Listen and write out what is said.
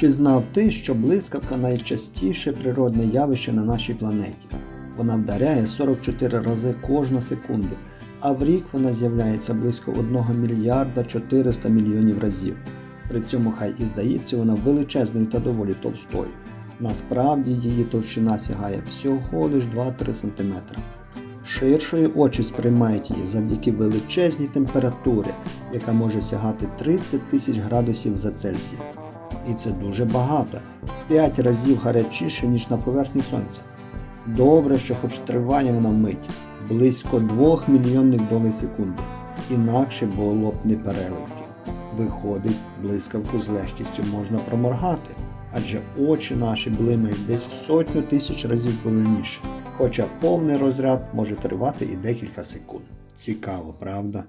Чи знав ти, що блискавка найчастіше природне явище на нашій планеті? Вона вдаряє 44 рази кожну секунду, а в рік вона з'являється близько 1 мільярда 400 мільйонів разів. При цьому хай і здається вона величезною та доволі товстою. Насправді її товщина сягає всього лиш 2-3 см. Ширшою очі сприймають її завдяки величезній температурі, яка може сягати 30 тисяч градусів за Цельсієм. І це дуже багато, в 5 разів гарячіше, ніж на поверхні сонця. Добре, що хоч триває вона мить, близько 2 мільйонних долей секунди, інакше було б не переливки. Виходить, блискавку з легкістю можна проморгати, адже очі наші блимають десь в сотню тисяч разів повільніше, хоча повний розряд може тривати і декілька секунд. Цікаво, правда?